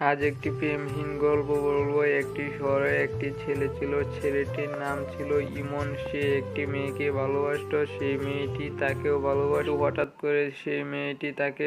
আজ একটি প্রেমহীন গল্প বলব। একটি শহরে একটি ছেলে ছিল, ছেলেটির নাম ছিল ইমন। সে একটি মেয়েকে ভালোবাসত সেই মেয়েটি তাকেও ভালোবাসত। হঠাৎ করে সেই মেয়েটি তাকে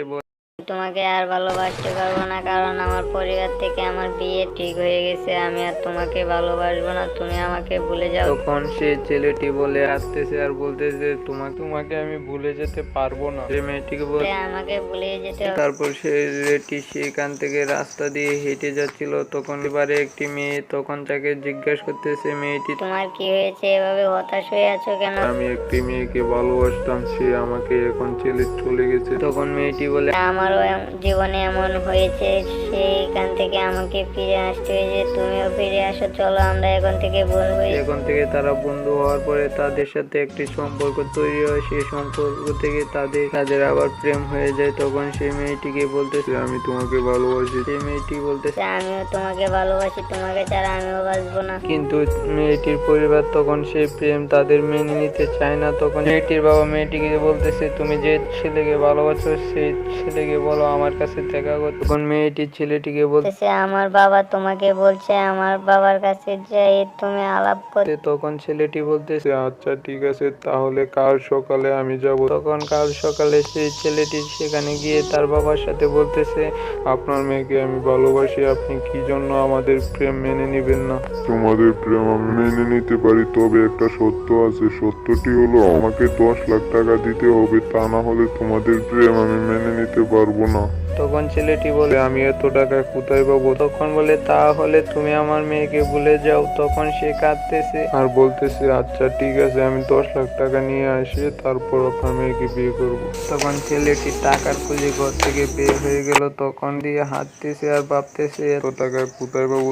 তোমাকে আর ভালোবাসতে পারব না কারণ আমার পরিবার থেকে আমার বিয়ে ঠিক হয়ে গেছে। আমি আর তোমাকে ভালোবাসবো না তুমি আমাকে ভুলে যাও। তখন সে ছেলেটি বলে আসতেছে আর বলতেছে তোমাকে তোমাকে আমি ভুলে যেতে পারব না। সে মেয়েটিকে বলে আমাকে ভুলে যেতে তারপর সে ছেলেটি সেখান থেকে রাস্তা দিয়ে হেঁটে যাচ্ছিল। তখন এবারে একটি মেয়ে তখন তাকে জিজ্ঞাসা করতেছে মেয়েটি তোমার কি হয়েছে? এভাবে হতাশ হয়ে আছো কেন? আমি একটি মেয়েকে ভালোবাসতাম সে আমাকে এখন ছেলে চলে গেছে। তখন মেয়েটি বলে আমারও জীবনে এমন হয়েছে সেইখান থেকে আমাকে ফিরে আসতে হয়েছে। তুমিও ফিরে আসো চলো আমরা এখন থেকে বন্ধু হই। এখন থেকে তারা বন্ধু হওয়ার পরে তাদের সাথে একটি সম্পর্ক তৈরি হয়। সেই সম্পর্ক থেকে তাদের তাদের আবার প্রেম হয়ে যায়। তখন সেই মেয়েটিকে বলতেছে আমি তোমাকে ভালোবাসি। সেই মেয়েটি বলতেছে আমিও তোমাকে ভালোবাসি তোমাকে ছাড়া আমিও বাঁচবো না। কিন্তু মেয়েটির পরিবার তখন সেই প্রেম তাদের মেনে নিতে চায় না। তখন মেয়েটির বাবা মেয়েটিকে বলতেছে তুমি যে ছেলেকে ভালোবাসো সেই ছেলেকে বলো আমার কাছে দেখা করতে। তখন মেয়েটির ছেলেটিকে বলতে বলতেছে আমার বাবা তোমাকে বলছে আমার বাবার কাছে যাই তুমি আলাপ করতে তখন ছেলেটি বলতেছে আচ্ছা ঠিক আছে তাহলে কাল সকালে আমি যাব। তখন কাল সকালে সেই ছেলেটি সেখানে গিয়ে তার বাবার সাথে বলতেছে আপনার মেয়েকে আমি ভালোবাসি আপনি কি জন্য আমাদের প্রেম মেনে নেবেন না? তোমাদের প্রেম আমি মেনে নিতে পারি তবে একটা সত্য আছে। সত্যটি হলো আমাকে দশ লাখ টাকা দিতে হবে তা না হলে তোমাদের প্রেম আমি মেনে নিতে পারব না। তখন ছেলেটি বলে আমি এত টাকা কোথায় পাবো? তখন বলে তাহলে তুমি আমার মেয়েকে ভুলে যাও। তখন সে কাঁদতেছে। আর বলতেছে আচ্ছা ঠিক আছে আমি দশ লাখ টাকা নিয়ে আসি তারপর আপনার মেয়েকে বিয়ে করব। তখন ছেলেটি টাকার খুঁজে ঘর থেকে বের হয়ে গেল। তখন দিয়ে হাঁটতেছে আর ভাবতেছে এত টাকা কোথায় পাবো?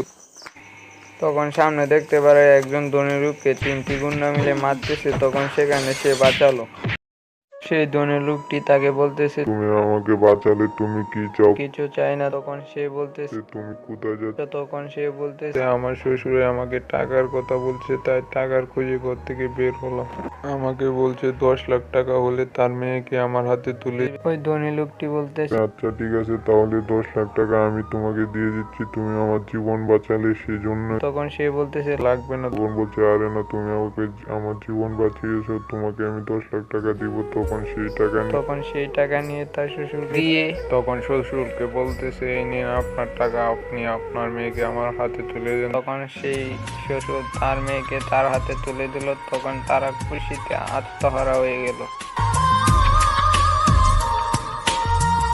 তখন সামনে দেখতে পারে একজন ধনী লোককে তিনটি গুন্ডা মিলে মারতেছে। তখন সেখানে সে বাঁচালো। সেই ধনী লোকটি তাকে বলতেছে তুমি আমাকে বাঁচালে তুমি কি চাও? কিছু চাই না তখন সে বলতেছে তুমি কোথায় যাচ্ছ? তখন সে বলতেছে আমার শ্বশুরে আমাকে টাকার কথা বলছে তাই টাকার খুঁজে ঘর থেকে বের হলাম। আমাকে বলছে দশ লাখ টাকা হলে তার মেয়েকে আমার হাতে তুলে ওই ধনী লোকটি বলতেছে আচ্ছা ঠিক আছে তাহলে দশ লাখ টাকা আমি তোমাকে দিয়ে দিচ্ছি তুমি আমার জীবন বাঁচালে সেজন্য তখন সে বলতেছে লাগবে না। তখন বলছে আরে না তুমি আমাকে আমার জীবন বাঁচিয়েছো তোমাকে আমি দশ লাখ টাকা দিব তখন সেই টাকা নিয়ে তখন সেই টাকা নিয়ে তার শ্বশুর দিয়ে তখন শ্বশুরকে বলতেছে এই নিয়ে আপনার টাকা আপনি আপনার মেয়েকে আমার হাতে তুলে দেন। তখন সেই শ্বশুর তার মেয়েকে তার হাতে তুলে দিল। তখন তারা খুশিতে আত্মহারা হয়ে গেল।